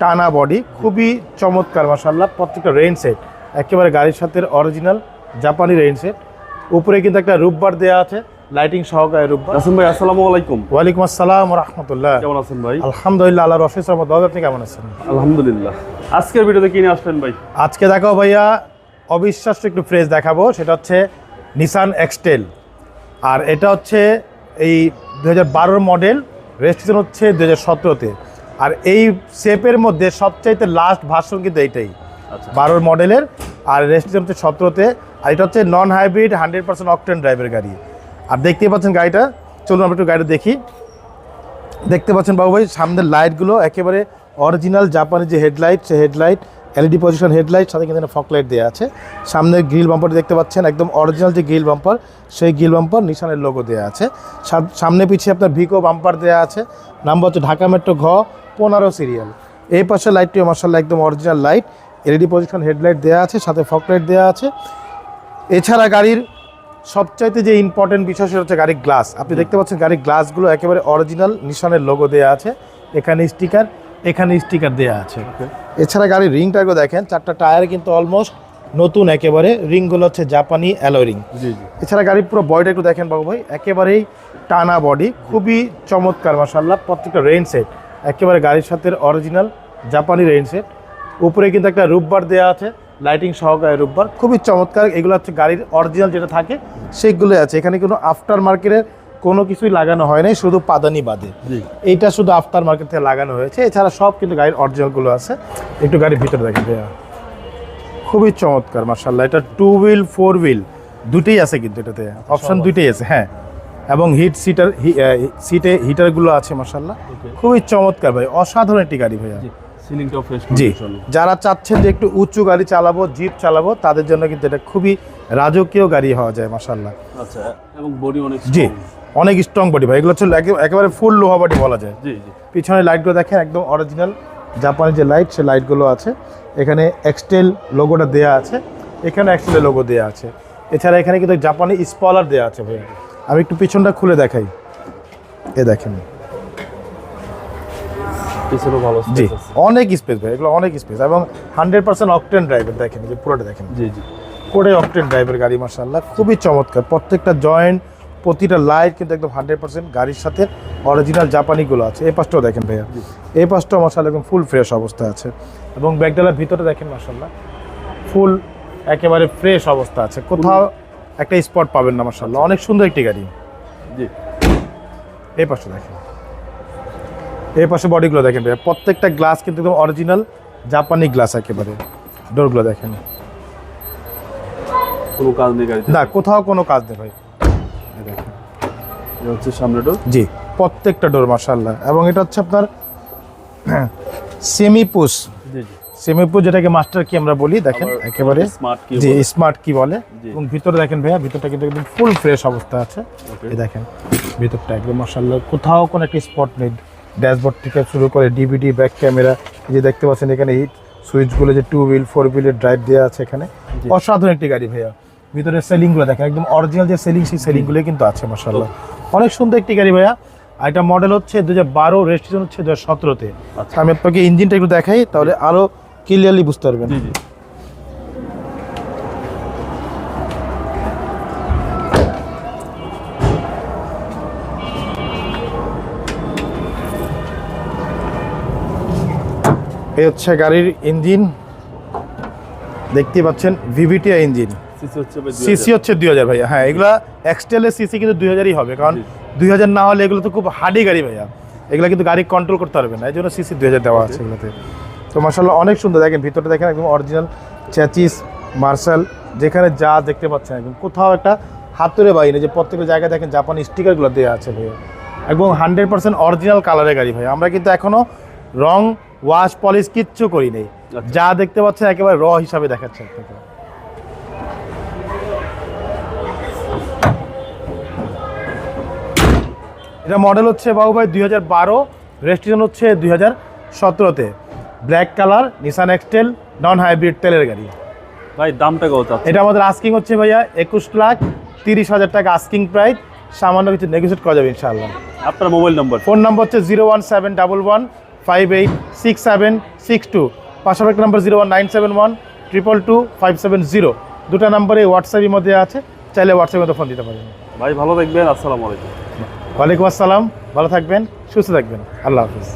টানা বডি খুবই চমৎকার মাসাল্লাহ প্রত্যেকটা রেইন সেট একেবারে গাড়ির সাথে অরিজিনাল জাপানি রেইন সেট উপরে কিন্তু একটা রূপবার দেওয়া আছে লাইটিং সহকারে রূপবার। রাসেম ভাই আসসালামু আলাইকুম। ওয়ালাইকুম আসসালাম রহমতুল্লাহ। কেমন আছেন ভাই? আলহামদুলিল্লাহ আল্লাহ রশেষ রহমত বাবু আপনি কেমন আছেন? আলহামদুলিল্লাহ। আজকের ভিডিওতে কি কিনে আসলেন ভাই? আজকে দেখাও ভাইয়া অবিশ্বাস্য একটু ফ্রেজ দেখাবো। সেটা হচ্ছে নিসান এক্সটেল আর এটা হচ্ছে এই দু হাজার মডেল রেজিস্ট্রেশন হচ্ছে দু হাজার সতেরোতে। আর এই শেপের মধ্যে সবচাইতে লাস্ট ভার্সন কিন্তু এইটাই। আচ্ছা। বারোর মডেলের আর রেজিস্ট্রেশন হচ্ছে সতেরোতে। আর এটা হচ্ছে non hybrid hundred percent octane ড্রাইভের গাড়ি। আর দেখতেই পাচ্ছেন গাড়িটা? চলুন আমরা একটু গাড়িটা দেখি। দেখতে পাচ্ছেন বাবু ভাই সামনের লাইটগুলো একেবারে অরিজিনাল জাপানের যে হেডলাইট সে হেডলাইট এলইডি পজিশন হেডলাইট সাথে কিন্তু ফক লাইট দেওয়া আছে। সামনের গ্রিল বাম্পার দেখতে পাচ্ছেন একদম অরিজিনাল যে গ্রিল বাম্পার সেই গ্রিল বাম্পার নিশানের লোগো দেওয়া আছে। সামনে পিছিয়ে আপনার ভিকো বাম্পার দেওয়া আছে। নাম্বার হচ্ছে ঢাকা মেট্রো ঘ। পনেরো সিরিয়াল। এই পাশে লাইটটিও মার্শাল্লাহ একদম original light LED position headlight দেওয়া আছে সাথে ফক লাইট দেওয়া আছে। এছাড়া গাড়ির সবচাইতে যে ইম্পর্টেন্ট বিষয় সেটা হচ্ছে গাড়ির গ্লাস আপনি দেখতে পাচ্ছেন গাড়ির গ্লাসগুলো একেবারে অরিজিনাল নিশানের লোগো দেওয়া আছে। এখানে স্টিকার এখানে স্টিকার দেওয়া আছে। এছাড়া গাড়ির রিংটাকে দেখেন চারটা টায়ার কিন্তু অলমোস্ট নতুন একেবারে। রিংগুলো হচ্ছে জাপানি অ্যালো রিং জি জি। এছাড়া গাড়ির পুরো বডিটা একটু দেখেন বাবু ভাই একেবারেই টানা বডি খুবই চমৎকার মাসাল্লাহ প্রত্যেকটা রেইন সেট একেবারে গাড়ির সাথে অরিজিনাল জাপানি রেইন সেট উপরে কিন্তু একটা রূপবার দেওয়া আছে লাইটিং সহকারে রূপবার খুবই চমৎকার এগুলো হচ্ছে গাড়ির অরিজিনাল যেটা থাকে সেইগুলো আছে। এখানে কোনো আফটার মার্কেটের কোনো কিছুই লাগানো হয় নাই শুধু পাদানি বাদে। এইটা শুধু আফটার মার্কেট থেকে লাগানো হয়েছে। এছাড়া সব কিন্তু গাড়ির অরিজিনালগুলো আছে। একটু গাড়ির ভিতরে দেখেন ভাইয়া। খুবই চমৎকার মার্শাল্লাহ এটা টু হুইল ফোর হুইল দুটেই আছে কিন্তু এটাতে। অপশন দুটেই আছে হ্যাঁ। এবং হিট সিটার সিটে হিটারগুলো আছে মার্শাল্লাহ খুবই চমৎকার ভাই অসাধারণ একটি গাড়ি ভাইয়া। জি যারা চাচ্ছেন যে একটু উঁচু গাড়ি চালাবো জিপ চালাবো তাদের জন্য কিন্তু এটা খুবই রাজকীয় গাড়ি হওয়া যায় মার্শাল্লাহ আচ্ছা এবং বডি অনেক জি অনেক স্ট্রং বডি ভাই এগুলো হচ্ছে একেবারে ফুল লোহা বডি বলা যায়। জি পিছনে লাইটগুলো দেখেন একদম অরিজিনাল জাপানি যে লাইট সে লাইটগুলো আছে। এখানে এক্সটেল লোগোটা দেয়া আছে এখানে এক্সটেলের লোগো দেয়া আছে। এছাড়া এখানে কিন্তু জাপানি স্পলার দেয়া আছে ভাই আমি একটু পিছনটা খুলে দেখাই। এ দেখেন। পিছনেও ভালো জি। অনেক স্পেস ভাই এগুলো অনেক স্পেস এবং হান্ড্রেড পার্সেন্ট অকটেন ড্রাইভার দেখেন যে পুরোটা দেখেন। জি জি। পুরো অকটেন ড্রাইভার গাড়ি মার্শাল্লাহ খুবই চমৎকার। প্রত্যেকটা জয়েন্ট প্রতিটা লাইট কিন্তু একদম হান্ড্রেড পার্সেন্ট গাড়ির সাথে অরিজিনাল জাপানিগুলো আছে। এই পাশটাও দেখেন ভাইয়া। এই পাশটাও মার্শাল্লাহ একদম ফুল ফ্রেশ অবস্থা আছে। এবং ব্যাগডালার ভিতরে দেখেন মার্শাল্লাহ ফুল একেবারে ফ্রেশ অবস্থা আছে। কোথাও একটা স্পট পাবেন না মার্শাল্লাহ অনেক সুন্দর একটি গাড়ি। জি। এই পাশে দেখেন। এই পাশে বডিগুলো দেখেন ভাইয়া। প্রত্যেকটা গ্লাস কিন্তু একদম অরিজিনাল জাপানি গ্লাস একেবারে। ডোরগুলো দেখেন। কোনো কাজ নেই গাড়িতে? না কোথাও কোনো কাজ নেই ভাই। দেখেন। এটা হচ্ছে সামনে ডোর জি প্রত্যেকটা ডোর মার্শাল্লাহ এবং এটা হচ্ছে আপনার সেমি পুশ জি জি। সেমি পুশ যেটাকে মাস্টার কি আমরা বলি দেখেন একেবারে স্মার্ট কি জি স্মার্ট কি বলে। এবং ভিতরে দেখেন ভাইয়া ভিতরটা কিন্তু একদম ফুল ফ্রেশ অবস্থা আছে। এই দেখেন ভিতরটা একদম মার্শাল্লাহ কোথাও কোনো একটা স্পট নেই। ড্যাশবোর্ড থেকে শুরু করে ডিভিডি ব্যাক ক্যামেরা যে দেখতে পাচ্ছেন এখানে এই সুইচগুলো যে টু হুইল ফোর হুইলের ড্রাইভ দেওয়া আছে এখানে। অসাধারণ একটি গাড়ি ভাইয়া। ভিতরে সেলিংগুলো দেখেন একদম অরিজিনাল যে সেলিং সেই সেলিংগুলো কিন্তু আছে মার্শাল্লাহ অনেক সুন্দর একটি গাড়ি ভাইয়া। আর এটা মডেল হচ্ছে দু হাজার বারো রেজিস্ট্রেশন হচ্ছে দু হাজার সতেরোতে। আচ্ছা। আমি আপনাকে ইঞ্জিনটা একটু দেখাই তাহলে আরও ক্লিয়ারলি বুঝতে পারবেন। জি জি। এই হচ্ছে গাড়ির ইঞ্জিন। দেখতে পাচ্ছেন ভিভিটিআই ইঞ্জিন। সিসি হচ্ছে সিসি হচ্ছে দুই হাজার ভাইয়া। হ্যাঁ এগুলা এক্সটেলের সিসি কিন্তু দুই হাজারই হবে কারণ দুই হাজার না হলে এগুলো তো খুব হার্ডি গাড়ি ভাইয়া। এগুলো কিন্তু গাড়ি কন্ট্রোল করতে পারবে না এই জন্য সিসি দুই হাজার দেওয়া আছে এগুলোতে। তো মার্শাল্লাহ অনেক সুন্দর। দেখেন ভিতরে দেখেন একদম অরিজিনাল চ্যাচিস মার্শাল যেখানে যা দেখতে পাচ্ছেন একদম। কোথাও একটা হাতুরে বাইরে যে প্রত্যেকটা জায়গায় দেখেন জাপানি স্টিকারগুলো দেওয়া আছে ভাইয়া। একদম হান্ড্রেড পার্সেন্ট অরিজিনাল কালারের গাড়ি ভাই আমরা কিন্তু এখনও রং ওয়াশ পলিশ কিচ্ছু করি নেই। আচ্ছা। যা দেখতে পাচ্ছেন একেবারে র হিসাবে দেখাচ্ছে আপনাকে। এটা মডেল হচ্ছে বাবু ভাই দুই হাজার বারো রেজিস্ট্রেশন হচ্ছে দুই হাজার সতেরোতে। Black colour Nissan X Trail non hybrid তেলের গাড়ি। ভাই দামটা কত এটা আমাদের আস্কিং হচ্ছে ভাইয়া একুশ লাখ তিরিশ হাজার টাকা আস্কিং প্রাইস সামান্য কিছু নেগোসিয়েট করা যাবে ইনশাআল্লাহ। আপনার মোবাইল নম্বর ফোন নম্বর হচ্ছে zero one seven double one five eight six seven six two পাশাপাশি number zero one nine seven one triple two five seven zero দুটো নাম্বারে হোয়াটসঅ্যাপের মধ্যে আছে চাইলে হোয়াটসঅ্যাপের মধ্যে ফোন দিতে পারেন। ভাই ভালো থাকবেন আসসালামু আলাইকুম। ওয়ালাইকুম আসসালাম ভালো থাকবেন সুস্থ থাকবেন। আল্লাহ হাফিজ।